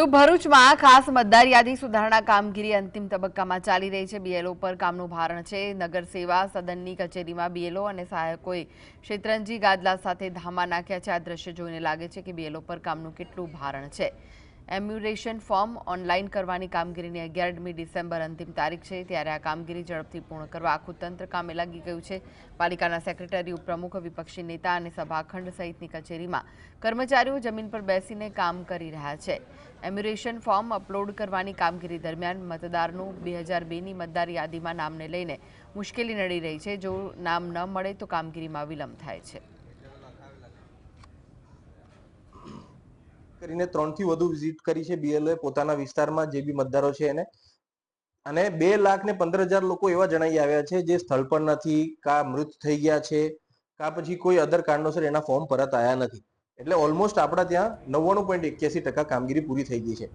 તો ભરૂચમાં ખાસ મતદાર યાદી સુધારણા કામગીરી અંતિમ તબક્કામાં ચાલી રહી છે. બીએલઓ પર કામનું ભારણ છે. નગર સેવા સદનની કચેરીમાં બીએલઓ અને સહાયકોએ શેતરંજી ગાદલા સાથે ધામા નાખ્યા છે. આ દ્રશ્ય જોઈને લાગે છે કે બીએલઓ પર કામનું કેટલું ભારણ છે. એમ્યુરેશન ફોર્મ ઓનલાઈન કરવાની કામગીરીની અગિયારમી ડિસેમ્બર અંતિમ તારીખ છે. ત્યારે આ કામગીરી ઝડપથી પૂર્ણ કરવા આખું તંત્ર કામે લાગી ગયું છે. પાલિકાના સેક્રેટરી, ઉપપ્રમુખ, વિપક્ષી નેતા અને સભાખંડ સહિતની કચેરીમાં કર્મચારીઓ જમીન પર બેસીને કામ કરી રહ્યા છે. એમ્યુરેશન ફોર્મ અપલોડ કરવાની કામગીરી દરમિયાન મતદારનું બે હજાર બેની મતદાર યાદીમાં નામને લઈને મુશ્કેલી નડી રહી છે. જો નામ ન મળે તો કામગીરીમાં વિલંબ થાય છે. કરીને ત્રણથી વધુ વિઝિટ કરી છે બીએલઓએ પોતાના વિસ્તારમાં જે બી મતદારો છે એને. અને બે લાખ ને પંદર હજાર લોકો એવા જણાઈ આવ્યા છે જે સ્થળ પર નથી, કા મૃત થઈ ગયા છે, કા પછી કોઈ અદર કારણોસર એના ફોર્મ પરત આવ્યા નથી. એટલે ઓલમોસ્ટ આપણા ત્યાં નવ્વાણું પોઈન્ટ એક્યાસી ટકા કામગીરી પૂરી થઈ ગઈ છે.